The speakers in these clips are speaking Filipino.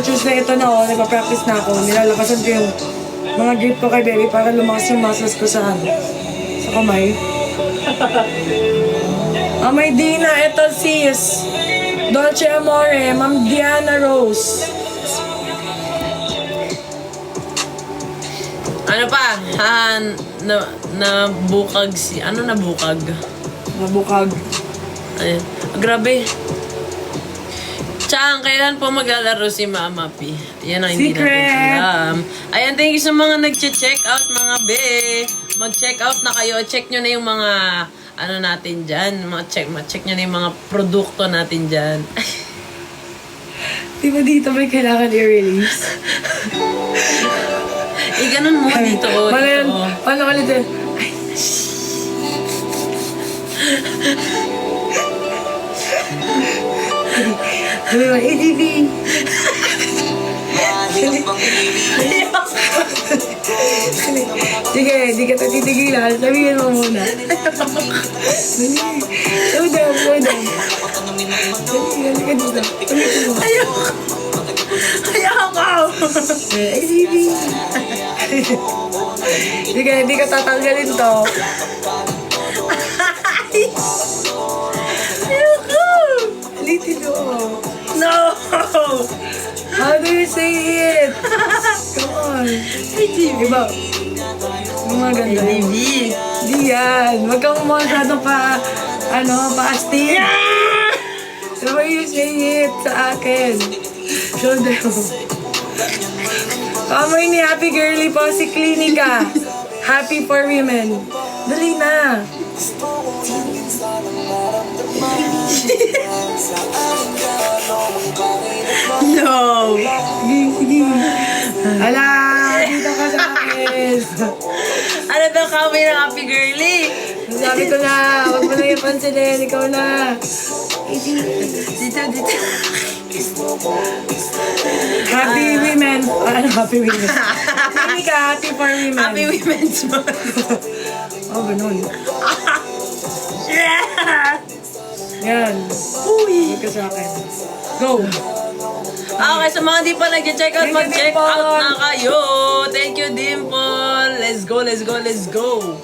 Tuesday ito na oh, nagpa-practice na ako. Nilalakasan ko yung mga grip ko kay baby para lumakas yung muscles ko sa ano, sa kamay. Ah, may Dina, ito sis. Dolce Amore, Ma'am Diana Rose. Ano pa? Ha, na, nabukag si... Ano nabukag? Nabukag. Ayun. Grabe. Chang, kailan po maglalaro si Mama P? Yan ang hindi Secret! natin alam. Ayan, thank you sa mga nag-check out, mga be. Mag-check out na kayo. Check nyo na yung mga, ano natin dyan. Mga check, check nyo na yung mga produkto natin dyan. Di ba dito may kailangan i-release? eh, ganun mo dito, oh. Paano Dito, yan? oh. Paano ulit yun? Ay, Sabi mo, ADV! Sige, di ka tatigilan. Sabihin mo muna. Slow down, slow down. Ayoko. Ayoko. ADV! Sige, di ka tatanggalin to. No. How do you say it? Come on. Ay, TV. Iba. Yung mga ganda. TV. Di yan. Huwag kang masyadong pa, ano, pa-astig. The way you say it sa akin. Show them. Kamay ni Happy Girly po si Klinika. Happy for women. Dali na. No. Ala, dito ka sa akin. Ano daw kami ng Happy Girly? Sabi ko na, huwag mo na yung pansinin. Ikaw na. Dito, dito. Happy women. Ano, happy women? Klinika, happy for women. Happy Women's Month. Oh, ganun. Yeah! Yan. Uy! Huwag ka sa akin. Go. Okay, sa mga di pa nag-check out, mag-check out na kayo. Thank you, Dimple. Let's go, let's go, let's go.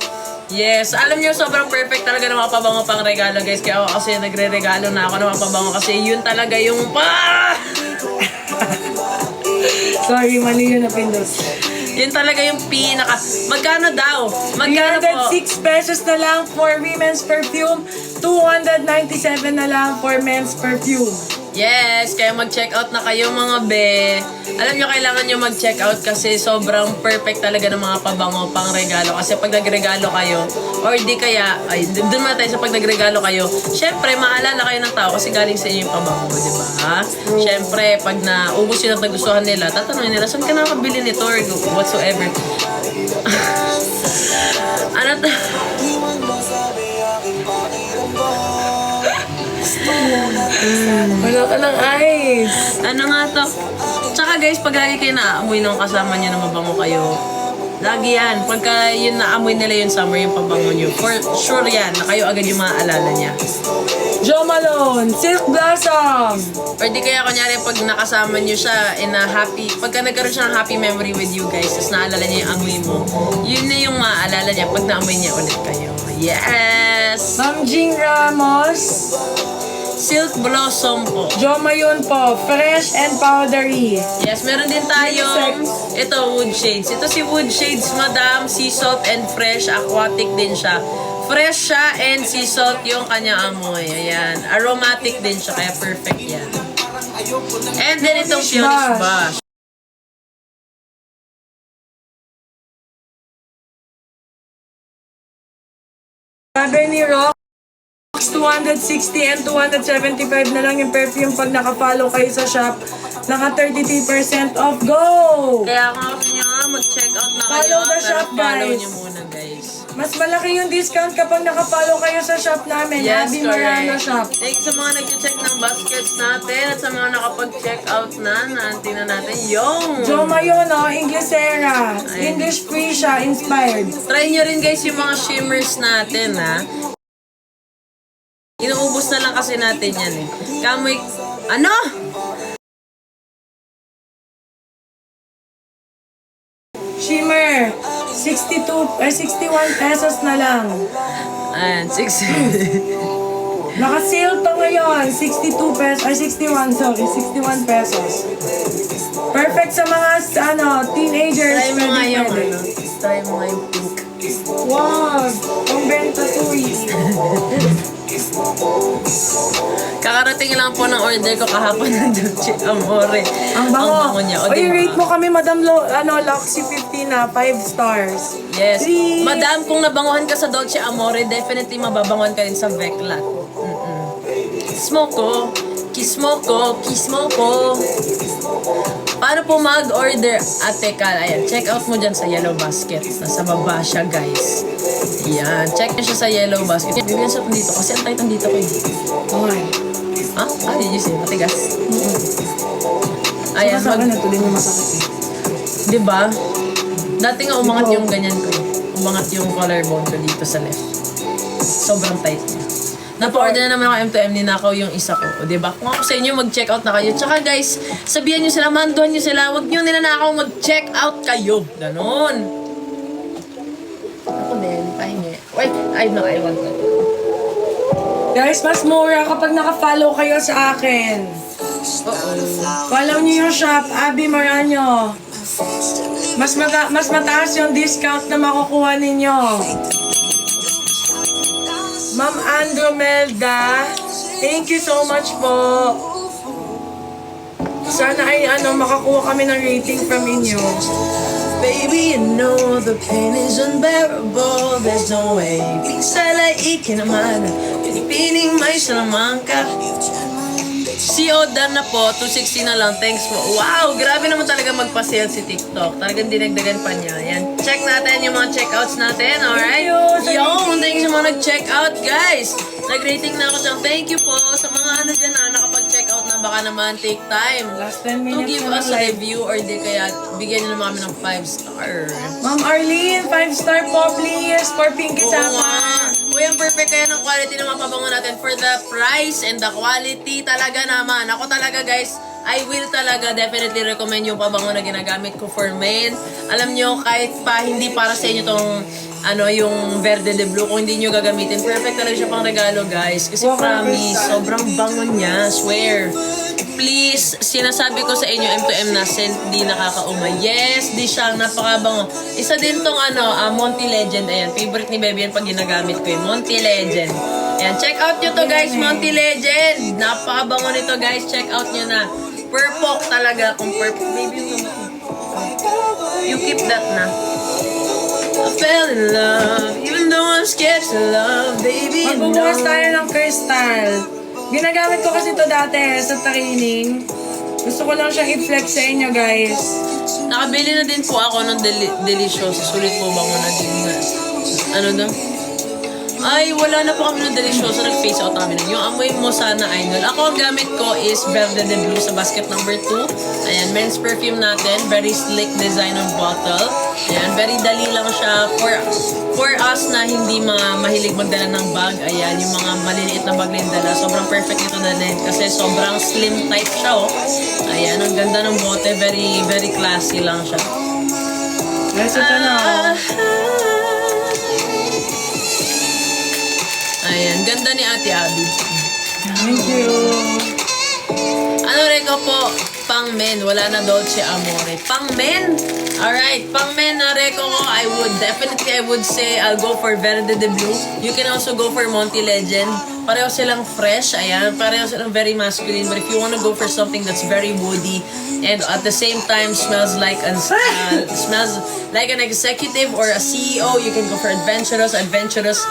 Yes, alam niyo sobrang perfect talaga ng mga pabango pang regalo, guys. Kaya ako kasi nagre-regalo na ako ng mga pabango kasi yun talaga yung pa! Sorry, mali yun na Pindos. Yun talaga yung pinaka... Magkano daw? Magkano po? 306 pesos na lang for women's perfume. 297 na lang for men's perfume. Yes, kaya mag-check out na kayo mga be. Alam nyo, kailangan nyo mag-check out kasi sobrang perfect talaga ng mga pabango pang regalo. Kasi pag nagregalo kayo, or di kaya, ay, dun muna tayo sa pag nagregalo kayo, syempre, maalala kayo ng tao kasi galing sa inyo yung pabango, di ba? Syempre, pag naubos yun at nagustuhan nila, tatanungin nila, saan ka nakabili nito or whatsoever. ano to? Wala ka ng ice. Ano nga to? Tsaka guys, pag lagi kayo naaamoy ng kasama nyo na mabango kayo, lagi yan. Pagka yun naamoy nila yung summer, yung pabango nyo, for sure yan, na kayo agad yung maaalala niya. Jo Malone, Silk Blossom. Or di kaya kunyari pag nakasama nyo siya in a happy, pagka nagkaroon siya ng happy memory with you guys, tapos naalala niya yung amoy mo, yun na yung maaalala niya pag naamoy niya ulit kayo. Yes! Ma'am Jing Ramos. Silk Blossom po. Jo Mayon po, fresh and powdery. Yes, meron din tayong ito, wood shades. Ito si wood shades, madam, sea salt and fresh, aquatic din siya. Fresh siya and sea salt yung kanya amoy. Ayan. Aromatic din siya, kaya perfect yan. And then itong Punish Bash. Sabi ni Rox, 260 and 275 na lang yung perfume pag nakafollow kayo sa shop. Naka 33% off. Go! Kaya nga kasi nyo nga, mag-check out na kayo. Follow the pero shop, follow guys. nyo muna, guys. Mas malaki yung discount kapag nakafollow kayo sa shop namin. Yes, Marana correct. Shop. Thanks sa mga nag-check ng baskets natin at sa mga nakapag-check out na. Naantin na natin yung... Jo Mayon, oh, Inglesera. English free siya, inspired. Try nyo rin guys yung mga shimmers natin ha. Inuubos na lang kasi natin yan eh. Kamoy, ano? Shimmer, 62 or 61 pesos na lang. Ayan, 60. Naka-sale to ngayon, 62 pesos, or 61, sorry, 61 pesos. Perfect sa mga, ano, teenagers. Try mo nga yung, ano, try mo nga yung pink. Wow, ang benta to eh. Kakarating lang po ng order ko kahapon ng Dolce Amore. Ang bango. niya. O, Oy, diba? rate mo kami, Madam Lo, ano, Loxy 50 na, 5 stars. Yes. Three. Madam, kung nabanguhan ka sa Dolce Amore, definitely mababanguhan ka rin sa Veclat. Mm-mm. Mo ko. Kiss mo ko. Kiss mo ko. Paano po mag-order? Ate Kal, ayan, check out mo dyan sa Yellow Basket. Nasa baba siya, guys. Ayan, check nyo siya sa Yellow Basket. Bibigyan sa dito kasi ang tight dito ko eh. Okay. Ha? Ah, did you see? Matigas. Ayan, Saka sa mag- ito din yung masakit eh. Di ba? Dati nga umangat yung ganyan ko. eh. Umangat yung collarbone ko dito sa left. Sobrang tight. Napa-order na naman ako M2M, ninakaw yung isa ko. O, di ba? Kung ako sa inyo, mag-check out na kayo. Tsaka guys, sabihan nyo sila, manduhan nyo sila, huwag nyo ninanakaw, mag-check out kayo. Ganon. Ako din, pahingi. Wait, I know, I want that. Guys, mas mura kapag naka-follow kayo sa akin. Follow niyo yung shop, Abby Maranyo. Mas, mata- mas mataas yung discount na makukuha ninyo. Ma'am Andromelda, thank you so much po. Sana ay ano, makakuha kami ng rating from inyo. Baby, you know the pain is unbearable. There's no way. Pinsala ikinamana. Pinipining may salamangka. Si Oda na po, 260 na lang. Thanks po. Wow, grabe naman talaga magpa-sale si TikTok. Talagang dinagdagan pa niya. Yan. Check natin yung mga checkouts natin. Alright? Thank you. Yo, thank you sa mga nag-checkout, guys. Nag-rating na ako dyan. Thank you po sa mga ano dyan na nakapag-checkout na baka naman take time. Last 10 To minutes give na us a live. review or di kaya bigyan nyo naman kami ng 5 star. Ma'am Arlene, 5 star po please for Pinky Oo nga. Uy, ang perfect kaya ng quality ng mga pabango natin for the price and the quality talaga naman. Ako talaga guys, I will talaga definitely recommend yung pabango na ginagamit ko for men. Alam nyo, kahit pa hindi para sa inyo tong ano, yung verde de blue, kung hindi nyo gagamitin, perfect talaga siya pang regalo, guys. Kasi promise, sobrang bango niya, swear. Please, sinasabi ko sa inyo, M2M na scent, di nakakauma. Yes, di siya, napakabango. Isa din tong ano, ah, Monty Legend. Ayan, favorite ni Baby yan pag ginagamit ko yun. Monty Legend. Ayan, check out nyo to guys, Monty Legend. Napakabango nito guys, check out nyo na. Purpok talaga, kung purpok. Baby, yung mo. You keep that na. I fell in love, even though I'm scared to love, baby. Magbubukas tayo ng crystal. Ginagamit ko kasi to dati sa training. Gusto ko lang siyang i-flex sa inyo, guys. Nakabili na din po ako ng deli- delicioso. Sulit po ba na din na? Ano daw? Ay, wala na po kami ng delicioso. Nag-face out kami nun. Yung amoy mo sana idol. Ako ang gamit ko is Verde de Blue sa basket number 2. Ayan, men's perfume natin. Very slick design of bottle. Ayan, very dali lang siya for for us na hindi mga mahilig magdala ng bag. Ayan, yung mga maliliit na bag na yung dala. Sobrang perfect ito na din kasi sobrang slim type siya, oh. Ayan, ang ganda ng bote. Very, very classy lang siya. Guys, ito na. Ayan, ganda ni Ate Abby. Thank you. Ano rin ko po? Pang men. Wala na Dolce Amore. Pang men? Alright, pang men na reko ko, I would definitely, I would say, I'll go for Verde de Blue. You can also go for Monty Legend. Pareho silang fresh, ayan. Pareho silang very masculine. But if you wanna go for something that's very woody and at the same time smells like an, uh, smells like an executive or a CEO, you can go for Adventurous. Adventurous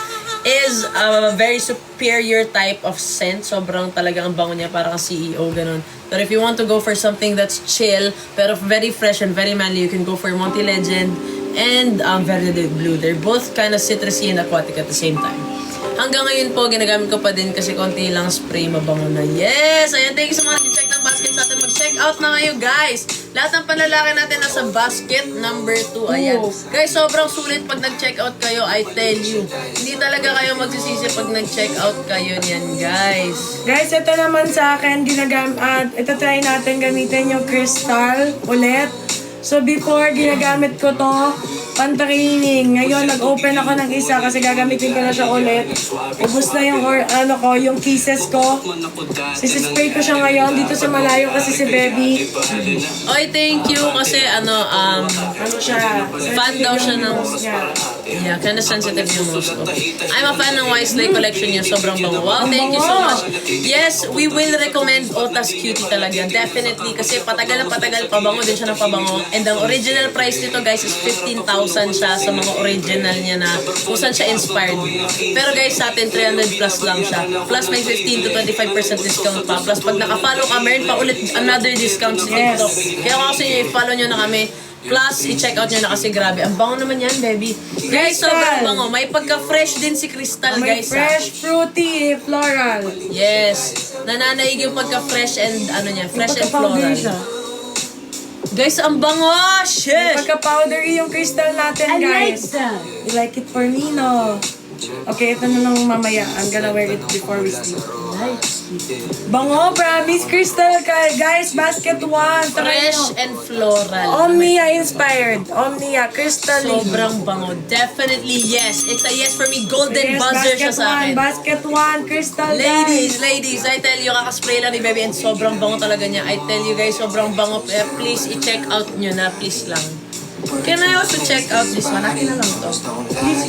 is a very superior type of scent. Sobrang talaga ang bango niya, parang CEO, ganun. But if you want to go for something that's chill, pero very fresh and very manly, you can go for Monty Legend and um, Verde de Blue. They're both kind of citrusy and aquatic at the same time. Hanggang ngayon po, ginagamit ko pa din kasi konti lang spray, mabango na. Yes! Ayan, thank you so much. Check ng basket sa atin. Mag-check out na kayo, guys. Lahat ng panlalaki natin nasa basket number 2. Ayan. Guys, sobrang sulit pag nag-check out kayo, I tell you. Hindi talaga kayo magsisisi pag nag-check out kayo niyan, guys. Guys, ito naman sa akin, ginagam at ito try natin gamitin yung crystal ulit. So before, ginagamit ko to pantarining. Ngayon, nag-open ako ng isa kasi gagamitin ko na siya ulit. Ubus na yung, or, ano ko, yung kisses ko. Sisispray ko siya ngayon dito sa malayo kasi si Baby. Oy, thank you kasi ano, um, Ano siya? Fan daw siya ng- Yeah. Yeah, kind of sensitive yung nose ko. I'm a fan ng Wisely collection niya. Sobrang bango. Wow, thank you so much. Yes, we will recommend Otas Cutie talaga. Definitely. Kasi patagal na patagal, pabango din siya ng pabango. And ang original price nito guys is 15,000 siya sa mga original niya na kung siya inspired. Pero guys, sa atin 300 plus lang siya. Plus may 15 to 25% discount pa. Plus pag nakafollow ka, meron pa ulit another discount sa. TikTok. Kaya kung kasi i-follow nyo na kami, Plus, i-check out nyo na kasi grabe. Ang bango naman yan, baby. Guys, Crystal. sobrang bango. May pagka-fresh din si Crystal, May guys. ah. fresh, fruity, floral. Yes. Nananaig yung pagka-fresh and ano niya, fresh and Pagka-powdery floral. siya. Guys, ang bango! Shit! Pagka-powdery yung crystal natin, guys. You like it for me, no? Okay, ito na lang mamaya. I'm gonna wear it before we sleep. Bango, promise, crystal, guys. Basket one. Try Fresh nyo. and floral. Omnia inspired. Omnia, crystal. Sobrang bango. Definitely yes. It's a yes for me. Golden Yes, buzzer siya sa one. akin. Basket one, crystal, Ladies, guys. ladies, I tell you, kakaspray lang ni Baby and sobrang bango talaga niya. I tell you guys, sobrang bango. Eh, please, i-check out nyo na. Please lang. Can I also check out this one? Akin na lang to. Please,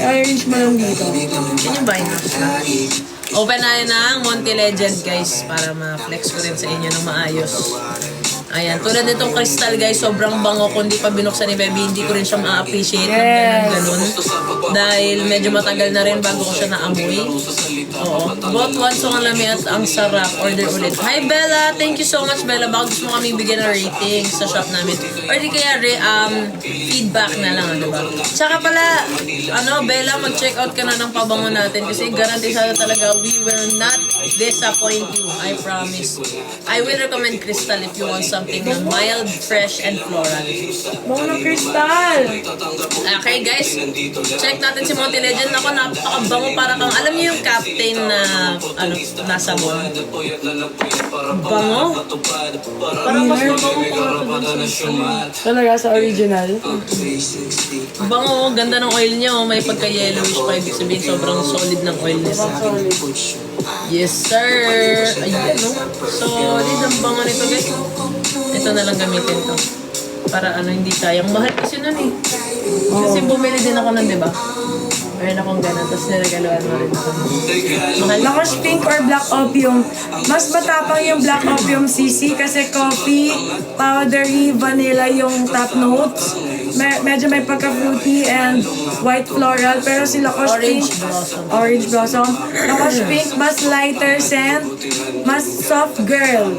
I-arrange mo lang dito. Can you buy na? Open na ang Monty Legend, guys, para ma-flex ko rin sa inyo ng maayos. Ayan, tulad nitong crystal, guys, sobrang bango. Kung di pa binuksan ni Baby, hindi ko rin siya ma-appreciate ng Yes. ganun, ganun. Dahil medyo matagal na rin bago ko siya naamoy. Oo. Bought one song ang lami at ang sarap. Order ulit. Hi, Bella! Thank you so much, Bella. Baka gusto mo kaming bigyan ng rating sa shop namin. Or di kaya re- um, feedback na lang, di ba? Tsaka pala, ano, Bella, mag-check out ka na ng pabango natin kasi garantisado talaga, we will not disappoint you. I promise. I will recommend Crystal if you want something na mild, fresh, and floral. Ng crystal. Okay guys, check natin si Monty Legend. Ako napakabango para kang, alam niyo yung captain na, ano, nasa mall? Bango? Parang mas mabango pa nga ito. Talaga sa original. Bango, oh. ganda ng oil niya. Oh. May pagka-yellowish pa. Ibig sabihin, sobrang solid ng oilness. Yes, sir! Ayan, no? Solid ang bango nito, guys. Ito na lang gamitin to. Para ano, hindi sayang. Mahal kasi nun eh. Kasi bumili din ako nun, di ba? Meron akong ganun, tapos niragaluan mo rin ako. Mahal. Lakas pink or black opium. Mas matapang yung black opium CC kasi coffee, powdery, vanilla yung top notes. Me- medyo may pagka-fruity and white floral. Pero si Lacoste Orange Pink, blossom. orange blossom. Lacoste Pink, mas lighter scent, mas soft girl.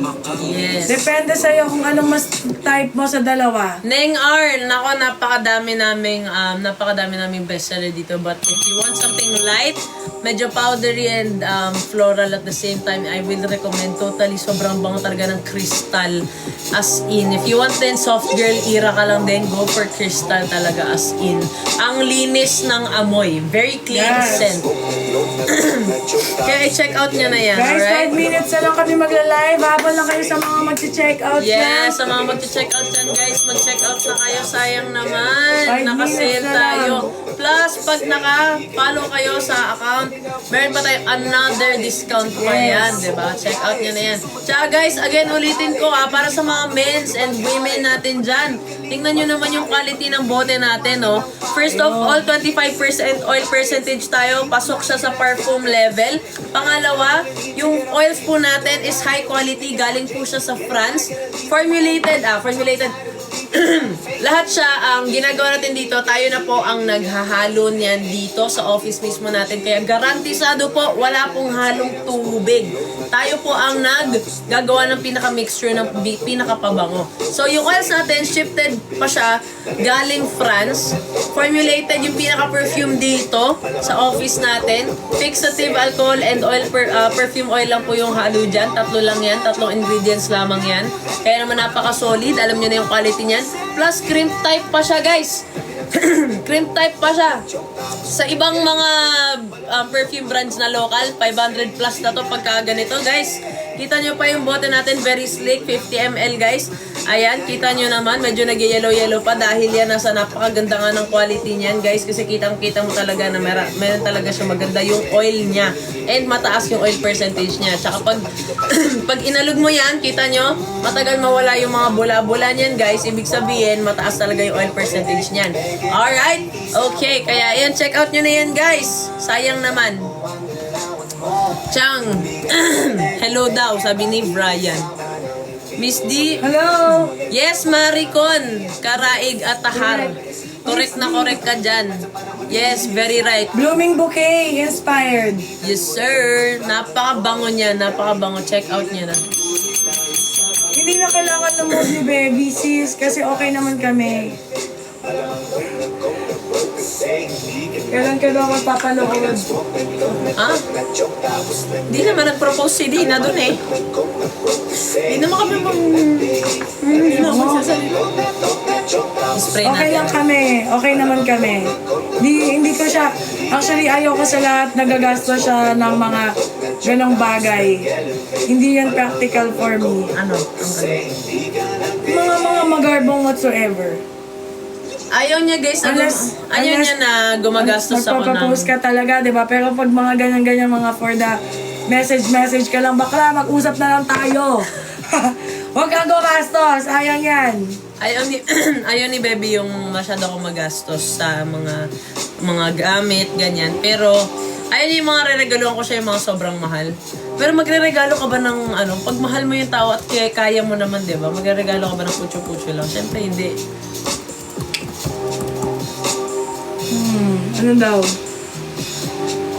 Yes. Depende sa'yo kung anong mas type mo sa dalawa. Neng R, nako napakadami naming um, napakadami naming bestseller dito but if you want something light, medyo powdery and um, floral at the same time, I will recommend totally sobrang bango talaga ng crystal as in. If you want din soft girl era ka lang din, go for crystal talaga as in. Ang linis ng amoy, very clean Yes. scent. Kaya i-check out nyo na yan, Guys, alright? 5 minutes na lang kami magla-live. Habang lang kayo sa mga mag-check out Yes, sa mga mag-check out dyan guys, mag-check out na kayo. Sayang naman. Nakasale tayo. Plus, pag naka-follow kayo sa account, meron pa tayo another discount pa yan, di ba? Check out nyo na yan. Tsaka guys, again, ulitin ko ha, para sa mga men's and women natin dyan. Tingnan nyo naman yung quality ng bote natin, no? First of all, 25% oil percentage tayo. Pasok siya sa perfume level. Pangalawa, yung oils po natin is high quality. Galing po siya sa France. Formulated, ah, formulated. Lahat siya, ang ginagawa natin dito, tayo na po ang naghahalo niyan dito sa office mismo natin. Kaya garantisado po, wala pong halong tubig. Tayo po ang naggagawa ng pinaka-mixture ng pinaka-pabango. So, yung oils natin, shifted pa siya galing France. Formulated yung pinaka-perfume dito sa office natin. Fixative alcohol and oil per, ah, perfume oil lang po yung halo dyan. Tatlo lang yan. Tatlong ingredients lamang yan. Kaya naman napaka-solid. Alam nyo na yung quality niyan. Plus, cream type pa siya, guys. cream type pa siya. Sa ibang mga um, perfume brands na local, 500 plus na to pagka ganito, guys. Kita nyo pa yung bote natin, very slick, 50 ml, guys. Ayan, kita nyo naman, medyo nag-yellow-yellow pa dahil yan nasa napakaganda nga ng quality niyan, guys. Kasi kitang-kita mo talaga na meron, meron talaga siya maganda yung oil niya. And mataas yung oil percentage niya. Tsaka pag, pag inalog mo yan, kita nyo, matagal mawala yung mga bula-bula niyan, guys. Ibig sabihin, mataas talaga yung oil percentage niyan. Alright? Okay, kaya yan, check out nyo na yan, guys. Sayang naman. Chang, hello daw, sabi ni Brian. Miss D, Hello! yes, Maricon, Karaig at Tahar. Correct na correct ka dyan. Yes, very right. Blooming Bouquet, inspired. Yes, sir. Napakabango niya, napakabango. Check out niya na. Hindi na kailangan ng movie, baby, sis, kasi okay naman kami. Kailan ka daw magpapalood? Ha? Di naman nag-propose si Dina dun eh. Di naman kami mag... Hindi na ako magsasalita. Spray Okay lang kami. Okay naman kami. Di, hindi ko siya... Actually, ayaw ko sa lahat nagagastos siya ng mga ganong bagay. Hindi yan practical for me. Ano? Ang galing. Mga mga magarbong whatsoever. Ayaw niya guys na Unless- gum- ayaw unless niya na gumagastos ako ng... Magpapapost ka talaga, di ba? Pero pag mga ganyan-ganyan mga for the message-message ka lang, bakla, mag-usap na lang tayo. Huwag kang gumastos, sayang yan. Ayaw ni ayaw ni Baby yung masyado akong magastos sa mga mga gamit ganyan. Pero ayaw niya yung mga reregaluhan ko siya yung mga sobrang mahal. Pero magre-regalo ka ba ng ano, pag mahal mo yung tao at kaya, kaya mo naman, 'di ba? Magre-regalo ka ba ng putyo-putyo lang? Siyempre hindi. Ano daw?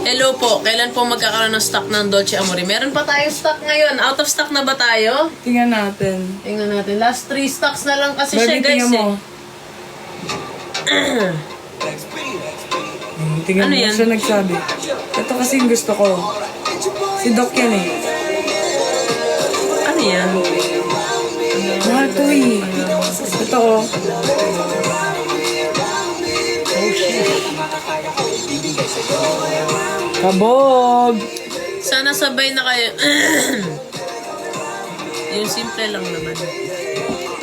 Hello po, kailan po magkakaroon ng stock ng Dolce Amore? Meron pa tayong stock ngayon. Out of stock na ba tayo? Tingnan natin. Tingnan natin. Last three stocks na lang kasi siya, Baby, guys. tingnan mo. Eh. Hmm, Tingnan Ano mo, yan? siya nagsabi. Ito kasi yung gusto ko. Si Doc yan eh. Ano yan? Mahal to eh. Ito oh. Kabog! Sana sabay na kayo. yung simple lang naman.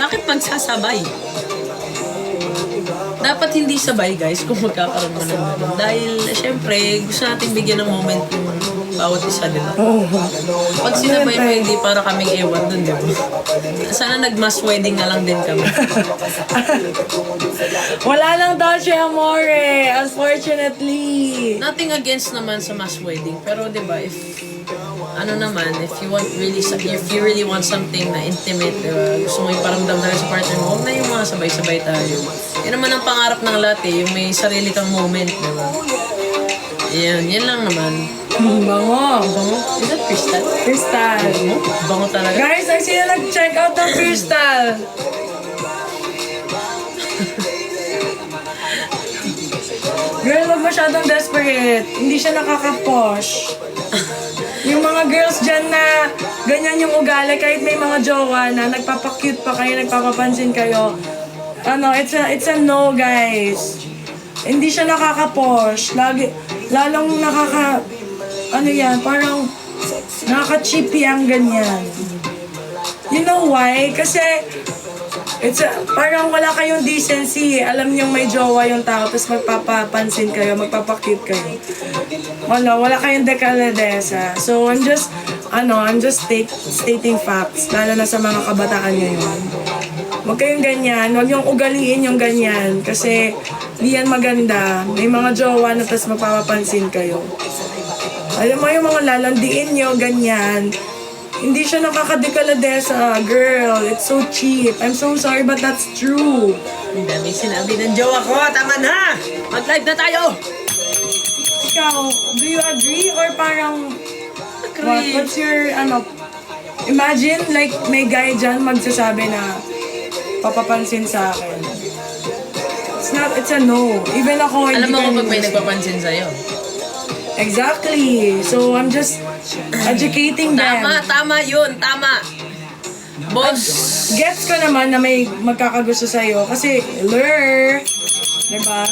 Bakit magsasabay? Dapat hindi sabay guys kung magkakaroon mo ng. Dahil syempre gusto natin bigyan ng moment yung bawat isa diba? Oh. Pag sinabay mo hindi para kaming ewan dun diba? Sana nag-mass wedding na lang din kami. Wala lang Dolce Amore, unfortunately. Nothing against naman sa mass wedding. Pero 'di ba if ano naman, if you want really, if you really want something na intimate, di ba? Gusto mo iparamdam talaga sa partner mo, huwag na yung mga sabay-sabay tayo. Yan naman ang pangarap ng lahat eh, yung may sarili kang moment, di ba? Yan, yan lang naman. Hmm, Bango. Bango? Is that crystal? Crystal. Bango? Bango talaga. Guys, ay sino nag-check out ng Crystal? Girl, wag masyadong desperate. Hindi siya nakaka-posh. Yung mga girls dyan na ganyan yung ugali, kahit may mga jowa na nagpapakute pa kayo, nagpapapansin kayo. Ano, it's a, it's a no, guys. Hindi siya nakaka-posh. Lagi, lalong nakaka, ano yan, parang nakaka-cheapy ang ganyan. You know why? Kasi, it's a, parang wala kayong decency. Alam niyong may jowa yung tao, tapos magpapapansin kayo, magpapakute kayo. Wala, wala kayong dekaladesa. So, I'm just, ano, I'm just state, stating facts, lalo na sa mga kabataan ngayon. Huwag kayong ganyan, huwag yung ugaliin yung ganyan, kasi di yan maganda. May mga jowa na tapos magpapapansin kayo. Alam mo yung mga lalandiin nyo, ganyan. Hindi siya nakakadekaladesa, girl. It's so cheap. I'm so sorry, but that's true. Ang dami sinabi ng jowa ko, tama na! Mag-live na tayo! Ikaw, do you agree? Or parang, what, what's your, ano, imagine, like, may guy dyan magsasabi na papapansin sa akin. It's not, it's a no. Even ako, Alam hindi mo ko kung pag may nagpapansin sa'yo. Exactly. So, I'm just educating them. Tama, tama yun, tama. Boss, Gets ko naman na may magkakagusto sa'yo. Kasi, lure, Diba?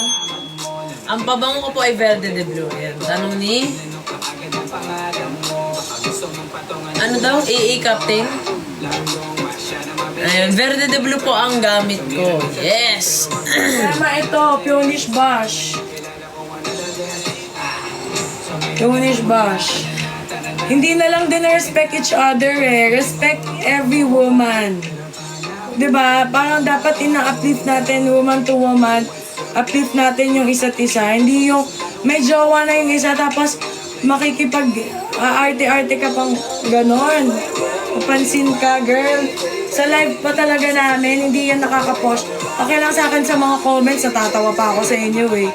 Ang pabango ko po ay Verde de Blue. Yan. Tanong ni... Ano daw? AA Captain? Ayan, Verde de Blue po ang gamit ko. Yes! Tama ito, Punish Bash. Punish Bash. Hindi na lang din respect each other eh. Respect every woman. ba? Parang dapat ina-uplift natin woman to woman. Uplift natin yung isa't isa. Hindi yung may jowa na yung isa tapos makikipag aarte-arte ka pang ganon. Papansin ka, girl. Sa live pa talaga namin, hindi yan nakaka-post. Okay lang sa akin sa mga comments, natatawa pa ako sa inyo eh.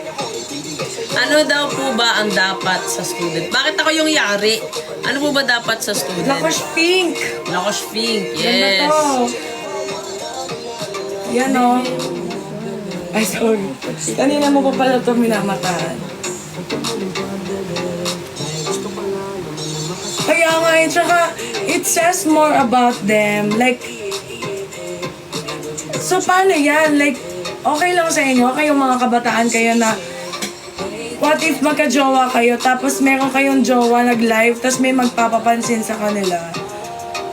Ano daw po ba ang dapat sa student? Bakit ako yung yari? Ano po ba dapat sa student? Lakosh pink! Lakosh pink. Yes. to. Yan o. Ay, sorry. Kanina mo pa pala ito minamatahan. Kaya nga eh, tsaka it says more about them. Like, so paano yan? Like, okay lang sa inyo, kayong mga kabataan kayo na What if magka-jowa kayo, tapos meron kayong jowa nag-live, tapos may magpapapansin sa kanila?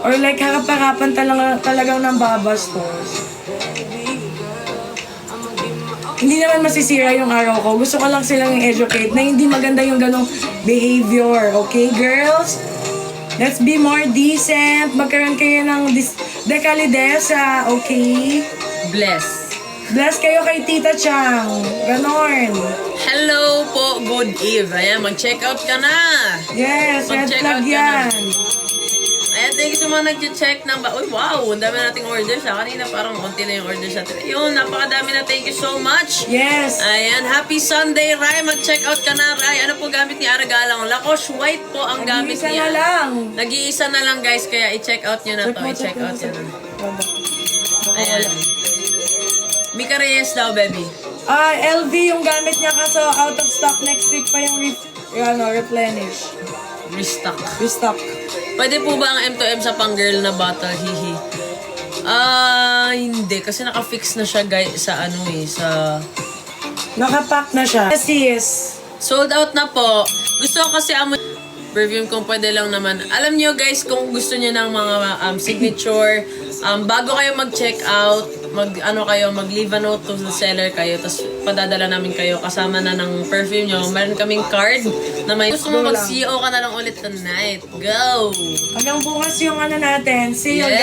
Or like, harap-harapan talaga, talagang ng babastos. Hindi naman masisira yung araw ko. Gusto ko lang silang i-educate na hindi maganda yung ganong behavior. Okay, girls? Let's be more decent. Magkaroon kayo ng dis- dekalidesa. Okay? Bless. Bless kayo kay Tita Chang. Ganon. Hello po, good eve. Ayan, mag-check out ka na. Yes, red Mag-check flag out ka na. yan. Ayan, thank you sa mga nag-check ng ba. Uy, wow, ang dami nating orders ha. Kanina parang konti lang yung orders natin. Ayun, napakadami na. Thank you so much. Yes. Ayan, happy Sunday, Rai. Mag-check out ka na, Rai. Ano po gamit ni Aragalang? Lacoste White po ang gamit Isa niya. na lang. Nag-iisa na lang, guys. Kaya i-check out nyo na to. I-check out nyo na. Ayan. Mika Reyes daw, baby. Ah, LV yung gamit niya kaso out of stock next week pa yung re ano, replenish. Restock. Restock. Pwede po ba ang M2M sa pang-girl na bottle? Hihi. Ah, hindi. Kasi naka-fix na siya, guys, sa ano eh, sa... Nakapack na siya. Sis. Sold out na po. Gusto ko kasi amoy perfume kung pwede lang naman. Alam nyo guys, kung gusto nyo ng mga um, signature, um, bago kayo mag-check out, mag ano kayo, mag-leave a note to the seller kayo, tapos padadala namin kayo kasama na ng perfume nyo. Meron kaming card na may gusto mo mag-CO ka na lang ulit tonight. Go! Hanggang bukas yung ano natin. See you Yes!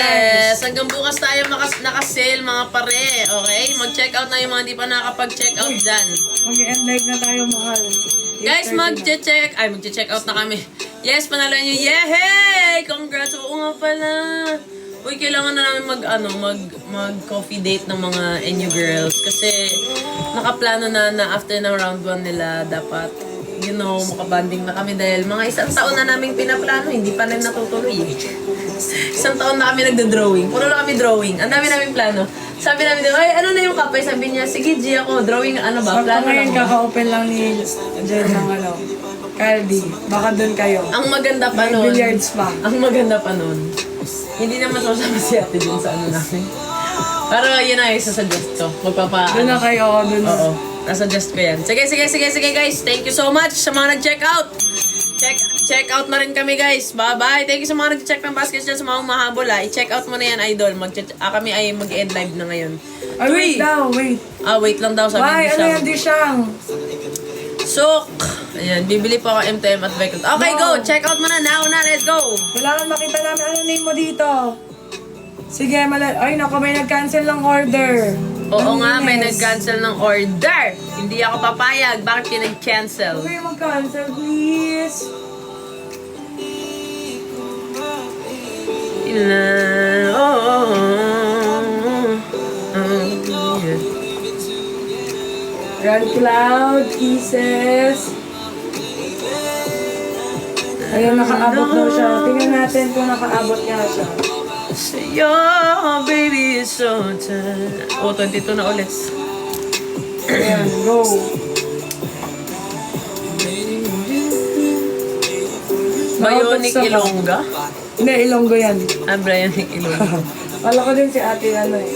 guys. Hanggang bukas tayo makas nakasale mga pare. Okay? Mag-check out na yung mga hindi pa nakapag-check out dyan. Mag-end live na tayo, mahal. Guys, 8:30 na. mag-check. Ay, mag-check out na kami. Yes, panalo nyo. Yehey! Congrats! Oo nga pala. Uy, kailangan na namin mag, ano, mag, mag coffee date ng mga NU girls. Kasi, nakaplano na na after ng round 1 nila, dapat, you know, makabanding na kami dahil mga isang taon na namin pinaplano, hindi pa rin natutuloy. eh. Isang taon na kami nagda-drawing. Puro lang kami drawing. Ang dami namin plano. Sabi namin, ay, ano na yung kapay? Sabi niya, sige, G ako, drawing, ano ba? Plano ngayon, lang ba? kaka-open lang ni Jen ng ano. Caldi. Baka dun kayo. Ang maganda pa May nun. billiards pa. Ang maganda pa nun. Hindi naman sasama si ate dun sa ano namin. Pero yun na yung sasuggest ko. Magpapa... Dun na kayo, dun na. Oo. Nasuggest ko yan. Sige, sige, sige, sige guys. Thank you so much sa mga nag-check out. Check check out na rin kami guys. Bye-bye. Thank you sa mga nag-check ng baskets dyan sa mga umahabol ah. I-check out mo na yan, idol. Mag ah, kami ay mag-end live na ngayon. Ay, wait daw, wait. Ah, wait lang daw. Sabi Why? Ano yan, di siyang? Sok! Ayan, bibili pa ako MTM at Vector. Okay, go! Check out mo na. Now na, let's go! Kailangan makita namin ano name mo dito. Sige, mala... Ay, naku, may nag-cancel ng order. Oo nga, may Malinis. nag-cancel ng order. Hindi ako papayag. Bakit kayo nag-cancel? Okay, mag-cancel, please. Ina, oh, oh, oh, oh, yeah. Run Cloud, Kisses. Ayun, nakaabot daw siya. Tingnan natin kung nakaabot niya siya. Say, your baby is so tired. Oh, 22 na ulit. Ayan, go. Bionic sa- Ilongga? Hindi, Ilonggo yan. Ah, Bionic Ilongga. Kala ko din si ate ano eh.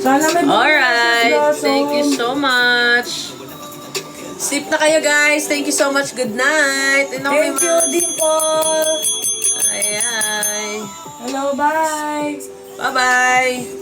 Sana may Alright. blossom. Thank you so much. Sleep na kayo guys. Thank you so much. Good night. And Thank you, Dimple. Ay, ay. Hello, bye. Bye-bye.